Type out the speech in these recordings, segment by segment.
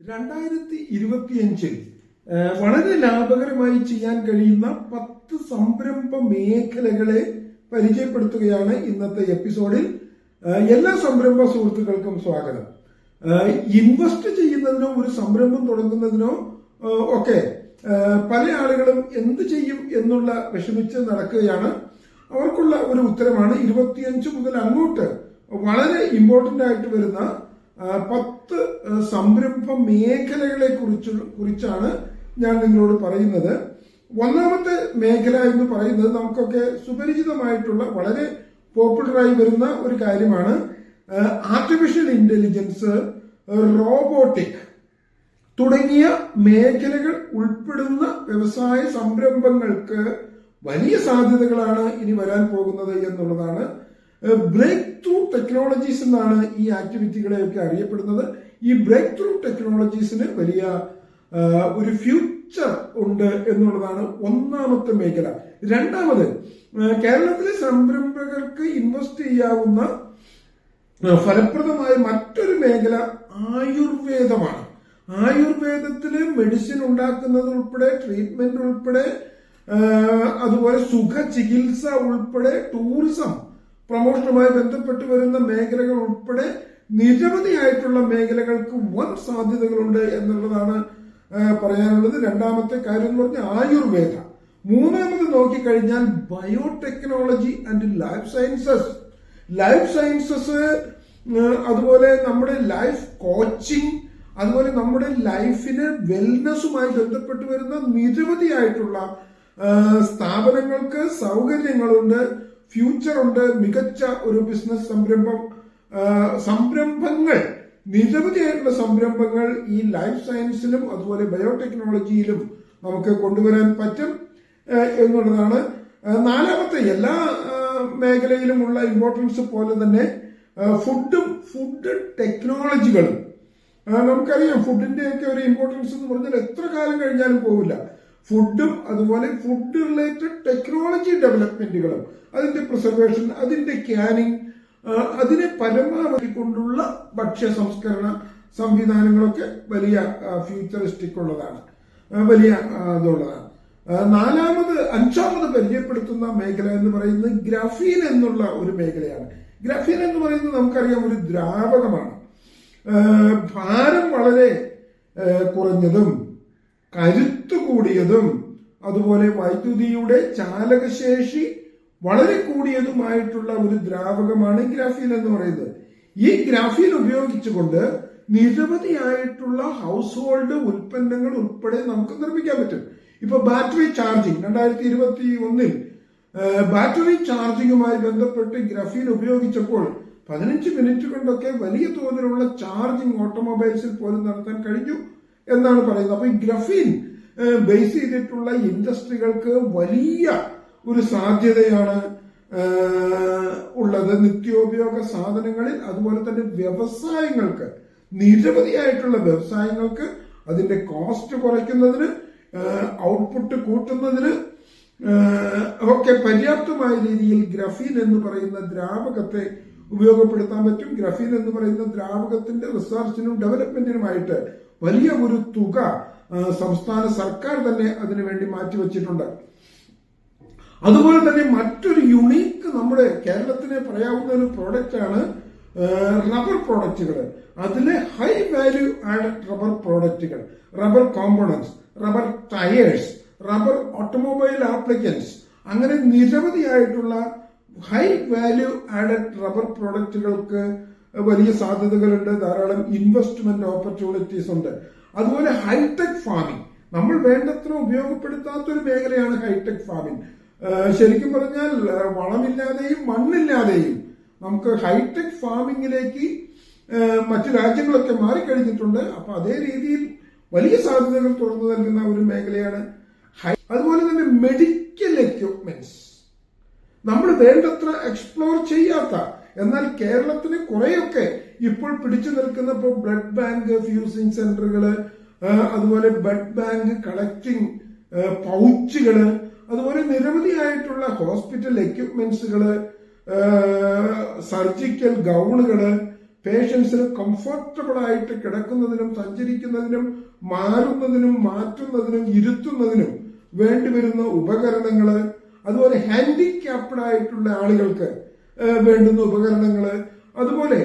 രണ്ടായിരത്തി ഇരുപത്തിയഞ്ചിൽ വളരെ ലാഭകരമായി ചെയ്യാൻ കഴിയുന്ന പത്ത് സംരംഭ മേഖലകളെ പരിചയപ്പെടുത്തുകയാണ് ഇന്നത്തെ എപ്പിസോഡിൽ എല്ലാ സംരംഭ സുഹൃത്തുക്കൾക്കും സ്വാഗതം. ഇൻവെസ്റ്റ് ചെയ്യുന്നതിനോ ഒരു സംരംഭം തുടങ്ങുന്നതിനോ ഒക്കെ പല ആളുകളും എന്ത് ചെയ്യും എന്നുള്ള വിഷമിച്ച് നടക്കുകയാണ്. അവർക്കുള്ള ഒരു ഉത്തരമാണ് ഇരുപത്തിയഞ്ച് മുതൽ അങ്ങോട്ട് വളരെ ഇമ്പോർട്ടന്റ് ആയിട്ട് വരുന്ന ആ, പത്ത് സംരംഭ മേഖലകളെ കുറിച്ച് കുറിച്ചാണ് ഞാൻ നിങ്ങളോട് പറയുന്നത്. ഒന്നാമത്തെ മേഖല എന്ന് പറയുന്നത് നമുക്കൊക്കെ സുപരിചിതമായിട്ടുള്ള വളരെ പോപ്പുലറായി വരുന്ന ഒരു കാര്യമാണ് ആർട്ടിഫിഷ്യൽ ഇന്റലിജൻസ് റോബോട്ടിക് തുടങ്ങിയ മേഖലകൾ ഉൾപ്പെടുന്ന വ്യവസായ സംരംഭങ്ങൾക്ക് വലിയ സാധ്യതകളാണ് ഇനി വരാൻ പോകുന്നത് എന്നുള്ളതാണ് ബ്രേക്ക് ത്രൂ ടെക്നോളജീസ് എന്നാണ് ഈ ആക്ടിവിറ്റികളെയൊക്കെ അറിയപ്പെടുന്നത്. ഈ ബ്രേക്ക് ത്രൂ ടെക്നോളജീസിന് വലിയ ഒരു ഫ്യൂച്ചർ ഉണ്ട് എന്നുള്ളതാണ് ഒന്നാമത്തെ മേഖല. രണ്ടാമത് കേരളത്തിലെ സംരംഭകർക്ക് ഇൻവെസ്റ്റ് ചെയ്യാവുന്ന ഫലപ്രദമായ മറ്റൊരു മേഖല ആയുർവേദമാണ്. ആയുർവേദത്തിൽ മെഡിസിൻ ഉണ്ടാക്കുന്നത് ഉൾപ്പെടെ ട്രീറ്റ്മെന്റ് ഉൾപ്പെടെ അതുപോലെ സുഖ ചികിത്സ ഉൾപ്പെടെ ടൂറിസം പ്രമോഷനുമായി ബന്ധപ്പെട്ട് വരുന്ന മേഖലകൾ ഉൾപ്പെടെ നിരവധിയായിട്ടുള്ള മേഖലകൾക്ക് വൻ സാധ്യതകളുണ്ട് എന്നുള്ളതാണ് പറയാനുള്ളത്. രണ്ടാമത്തെ കാര്യം എന്ന് പറഞ്ഞാൽ ആയുർവേദ. മൂന്നാമത് നോക്കിക്കഴിഞ്ഞാൽ biotechnology and life sciences. Life sciences അതുപോലെ നമ്മുടെ ലൈഫ് കോച്ചിങ് അതുപോലെ നമ്മുടെ ലൈഫിന് വെൽനെസ്സുമായി ബന്ധപ്പെട്ട് വരുന്ന നിരവധിയായിട്ടുള്ള സ്ഥാപനങ്ങൾക്ക് സൗകര്യങ്ങളുണ്ട്. ഫ്യൂച്ചർ ഉണ്ട്. മികച്ച ഒരു ബിസിനസ് സംരംഭം സംരംഭങ്ങൾ നിരവധിയായിട്ടുള്ള സംരംഭങ്ങൾ ഈ ലൈഫ് സയൻസിലും അതുപോലെ ബയോടെക്നോളജിയിലും നമുക്ക് കൊണ്ടുവരാൻ പറ്റും എന്നുള്ളതാണ്. നാലാമത്തെ എല്ലാ മേഖലയിലുമുള്ള ഇമ്പോർട്ടൻസ് പോലെ തന്നെ ഫുഡും ഫുഡ് ടെക്നോളജികളും നമുക്കറിയാം ഫുഡിന്റെ ഒക്കെ ഒരു ഇമ്പോർട്ടൻസ് എന്ന് പറഞ്ഞാൽ എത്ര കാലം കഴിഞ്ഞാലും പോവില്ല. ഫുഡും അതുപോലെ ഫുഡ് റിലേറ്റഡ് ടെക്നോളജി ഡെവലപ്മെന്റുകളും അതിന്റെ പ്രിസർവേഷൻ അതിന്റെ ക്യാനിങ് അതിനെ പരമാവധി കൊണ്ടുള്ള ഭക്ഷ്യ സംസ്കരണ സംവിധാനങ്ങളൊക്കെ വലിയ ഫ്യൂച്ചറിസ്റ്റിക് ഉള്ളതാണ്. വലിയ ഇതുള്ളതാണ്. നാലാമത് അഞ്ചാമത് പരിചയപ്പെടുത്തുന്ന മേഖല എന്ന് പറയുന്നത് ഗ്രഫീൻ എന്നുള്ള ഒരു മേഖലയാണ്. ഗ്രഫീൻ എന്ന് പറയുന്നത് നമുക്കറിയാം ഒരു ദ്രാവകമാണ്. ഭാരം വളരെ കുറഞ്ഞതും കരുത്തു കൂടിയതും അതുപോലെ വൈദ്യുതിയുടെ ചാലകശേഷി വളരെ കൂടിയതുമായിട്ടുള്ള ഒരു ദ്രാവകമാണ് ഗ്രാഫീൻ എന്ന് പറയുന്നത്. ഈ ഗ്രാഫീൻ ഉപയോഗിച്ചുകൊണ്ട് നിരവധിയായിട്ടുള്ള ഹൗസ് ഹോൾഡ് ഉൽപ്പന്നങ്ങൾ ഉൾപ്പെടെ നമുക്ക് നിർമ്മിക്കാൻ പറ്റും. ഇപ്പൊ ബാറ്ററി ചാർജിങ് രണ്ടായിരത്തി ഇരുപത്തി ഒന്നിൽ ബാറ്ററി ചാർജിങ്ങുമായി ബന്ധപ്പെട്ട് ഗ്രഫീൻ ഉപയോഗിച്ചപ്പോൾ പതിനഞ്ച് മിനിറ്റ് കൊണ്ടൊക്കെ വലിയ തോതിലുള്ള ചാർജിങ് ഓട്ടോമൊബൈൽസിൽ പോലും നടത്താൻ കഴിഞ്ഞു. എന്നാണ് പറയുന്നത്. അപ്പൊ ഈ ഗ്രഫീൻ ബേസ് ചെയ്തിട്ടുള്ള ഇൻഡസ്ട്രികൾക്ക് വലിയ ഒരു സാധ്യതയാണ് ഉള്ളത്. നിത്യോപയോഗ സാധനങ്ങളിൽ അതുപോലെ തന്നെ വ്യവസായങ്ങൾക്ക് നിരവധിയായിട്ടുള്ള വ്യവസായങ്ങൾക്ക് അതിന്റെ കോസ്റ്റ് കുറയ്ക്കുന്നതിന് ഔട്ട്പുട്ട് കൂട്ടുന്നതിന് ഒക്കെ പര്യാപ്തമായ രീതിയിൽ ഗ്രഫീൻ എന്ന് പറയുന്ന ദ്രാവകത്തെ ഉപയോഗപ്പെടുത്താൻ പറ്റും. ഗ്രഫീൻ എന്ന് പറയുന്ന ദ്രാവകത്തിന്റെ റിസർച്ചിനും ഡെവലപ്മെന്റിനുമായിട്ട് വലിയ ഒരു തുക സംസ്ഥാന സർക്കാർ തന്നെ അതിനുവേണ്ടി മാറ്റിവെച്ചിട്ടുണ്ട്. അതുപോലെ തന്നെ മറ്റൊരു യുണീക്ക് നമ്മുടെ കേരളത്തിന് പറയാവുന്ന ഒരു പ്രോഡക്റ്റ് ആണ് റബ്ബർ പ്രോഡക്റ്റുകൾ അതിലെ ഹൈ വാല്യൂ ആഡ് റബ്ബർ പ്രോഡക്റ്റുകൾ rubber components rubber tyres rubber automobile appliances അങ്ങനെ നിരവധിയായിട്ടുള്ള ഹൈ വാല്യൂ ആഡ് റബ്ബർ പ്രോഡക്റ്റുകൾക്ക് വലിയ സാധ്യതകളുണ്ട് ധാരാളം ഇൻവെസ്റ്റ്മെന്റ് ഓപ്പർച്യൂണിറ്റീസ് ഉണ്ട്. അതുപോലെ ഹൈടെക് ഫാമിംഗ് നമ്മൾ വേണ്ടത്ര ഉപയോഗപ്പെടുത്താത്ത ഒരു മേഖലയാണ് ഹൈടെക് ഫാമിംഗ് ശരിക്കും പറഞ്ഞാൽ വളമില്ലാതെയും മണ്ണില്ലാതെയും നമുക്ക് ഹൈടെക് ഫാമിങ്ങിലേക്ക് മറ്റു രാജ്യങ്ങളൊക്കെ മാറിക്കഴിഞ്ഞിട്ടുണ്ട്. അപ്പൊ അതേ രീതിയിൽ വലിയ സാധ്യതകൾ തുറന്നു നൽകുന്ന ഒരു മേഖലയാണ് അതുപോലെ തന്നെ മെഡിക്കൽ എക്യുപ്മെന്റ്സ് നമ്മൾ വേണ്ടത്ര എക്സ്പ്ലോർ ചെയ്യാത്ത എന്നാൽ കേരളത്തിന് കുറെയൊക്കെ ഇപ്പോൾ പിടിച്ചു നിൽക്കുന്ന ഇപ്പോൾ ബ്ലഡ് ബാങ്ക് ഫ്യൂസിംഗ് സെന്ററുകൾ അതുപോലെ ബ്ലഡ് ബാങ്ക് കളക്ടിങ് പൗച്ചുകൾ അതുപോലെ നിരവധിയായിട്ടുള്ള ഹോസ്പിറ്റൽ എക്യുപ്മെന്റ്സുകൾ സർജിക്കൽ ഗൗണുകൾ പേഷ്യൻസിന് കംഫർട്ടബിൾ ആയിട്ട് കിടക്കുന്നതിനും സഞ്ചരിക്കുന്നതിനും മാറുന്നതിനും മാറ്റുന്നതിനും ഇരുത്തുന്നതിനും വേണ്ടിവരുന്ന ഉപകരണങ്ങൾ അതുപോലെ ഹാൻഡിക്യാപ്ഡ് ആയിട്ടുള്ള ആളുകൾക്ക് വേണ്ടുന്ന ഉപകരണങ്ങൾ അതുപോലെ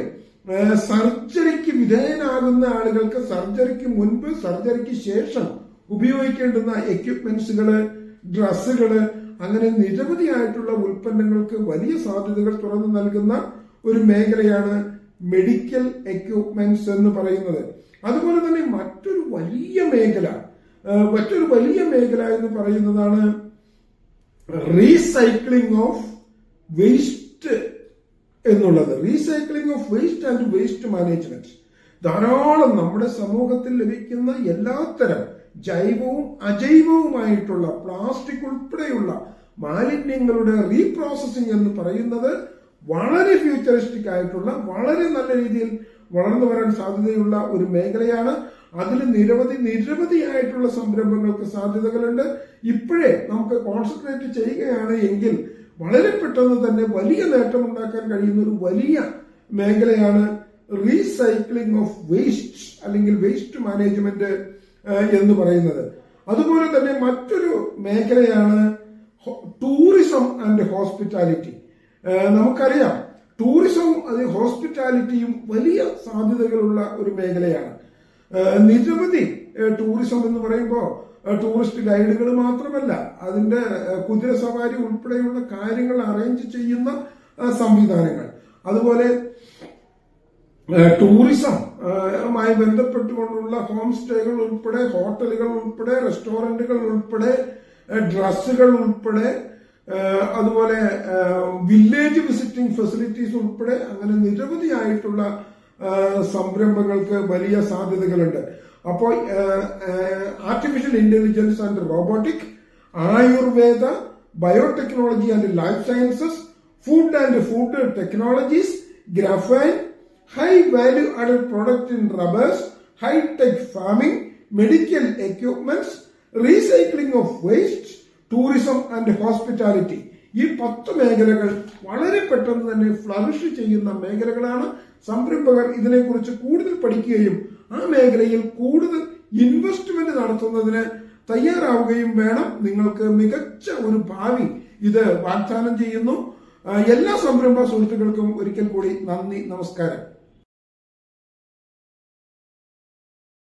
സർജറിക്ക് വിധേയനാകുന്ന ആളുകൾക്ക് സർജറിക്ക് മുൻപ് സർജറിക്ക് ശേഷം ഉപയോഗിക്കേണ്ടുന്ന എക്യുപ്മെന്റ്സുകൾ ഡ്രസ്സുകൾ അങ്ങനെ നിരവധിയായിട്ടുള്ള ഉൽപ്പന്നങ്ങൾക്ക് വലിയ സാധ്യതകൾ തുറന്നു നൽകുന്ന ഒരു മേഖലയാണ് മെഡിക്കൽ എക്യുപ്മെന്റ്സ് എന്ന് പറയുന്നത്. അതുപോലെ തന്നെ മറ്റൊരു വലിയ മേഖല മറ്റൊരു വലിയ മേഖല എന്ന് പറയുന്നതാണ് റീസൈക്ലിംഗ് ഓഫ് വേസ്റ്റ് എന്നുള്ളത്. Recycling of waste and waste management ധാരാളം നമ്മുടെ സമൂഹത്തിൽ ലഭിക്കുന്ന എല്ലാത്തരം ജൈവവും അജൈവവുമായിട്ടുള്ള പ്ലാസ്റ്റിക് ഉൾപ്പെടെയുള്ള മാലിന്യങ്ങളുടെ റീപ്രോസസിംഗ് എന്ന് പറയുന്നത് വളരെ ഫ്യൂച്ചറിസ്റ്റിക് ആയിട്ടുള്ള വളരെ നല്ല രീതിയിൽ വളർന്നു വരാൻ സാധ്യതയുള്ള ഒരു മേഖലയാണ്. അതിൽ നിരവധി നിരവധിയായിട്ടുള്ള സംരംഭങ്ങൾക്ക് സാധ്യതകളുണ്ട്. ഇപ്പോഴേ നമുക്ക് കോൺസെൻട്രേറ്റ് ചെയ്യുകയാണ് എങ്കിൽ വളരെ പെട്ടെന്ന് തന്നെ വലിയ നേട്ടം ഉണ്ടാക്കാൻ കഴിയുന്ന ഒരു വലിയ മേഖലയാണ് റീസൈക്ലിംഗ് ഓഫ് വേസ്റ്റ് അല്ലെങ്കിൽ വേസ്റ്റ് മാനേജ്മെന്റ് എന്ന് പറയുന്നത്. അതുപോലെ തന്നെ മറ്റൊരു മേഖലയാണ് ടൂറിസം ആൻഡ് ഹോസ്പിറ്റാലിറ്റി നമുക്കറിയാം ടൂറിസവും അത് ഹോസ്പിറ്റാലിറ്റിയും വലിയ സാധ്യതകളുള്ള ഒരു മേഖലയാണ്. നിരവധി ടൂറിസം എന്ന് പറയുമ്പോൾ ടൂറിസ്റ്റ് ഗൈഡുകൾ മാത്രമല്ല അതിന്റെ കുതിര സവാരി ഉൾപ്പെടെയുള്ള കാര്യങ്ങൾ അറേഞ്ച് ചെയ്യുന്ന സംവിധാനങ്ങൾ. അതുപോലെ ടൂറിസം മായി ബന്ധപ്പെട്ടുകൊണ്ടുള്ള ഹോം സ്റ്റേകൾ ഉൾപ്പെടെ ഹോട്ടലുകൾ ഉൾപ്പെടെ റെസ്റ്റോറന്റുകൾ ഉൾപ്പെടെ ഡ്രസ്സുകൾ ഉൾപ്പെടെ അതുപോലെ വില്ലേജ് വിസിറ്റിംഗ് ഫെസിലിറ്റീസ് ഉൾപ്പെടെ അങ്ങനെ നിരവധിയായിട്ടുള്ള സംരംഭങ്ങൾക്ക് വലിയ സാധ്യതകളുണ്ട്. അപ്പോൾ artificial intelligence and robotic Ayurveda biotechnology and life sciences food and food technologies graphene high value added product in rubbers high tech farming medical equipments recycling of waste tourism and hospitality ഈ പത്ത് മേഖലകൾ വളരെ പെട്ടെന്ന് തന്നെ flourish ചെയ്യുന്ന മേഖലകളാണ് സംരംഭകർ ഇതിനെക്കുറിച്ച് കൂടുതൽ പഠിക്കുകയും ആ മേഖലയിൽ കൂടുതൽ ഇൻവെസ്റ്റ്മെന്റ് നടത്തുന്നതിന് തയ്യാറാവുകയും വേണം. നിങ്ങൾക്ക് മികച്ച ഒരു ഭാവി ഇത് വാഗ്ദാനം ചെയ്യുന്നു. എല്ലാ സംരംഭ സുഹൃത്തുക്കൾക്കും ഒരിക്കൽ കൂടി നന്ദി നമസ്കാരം.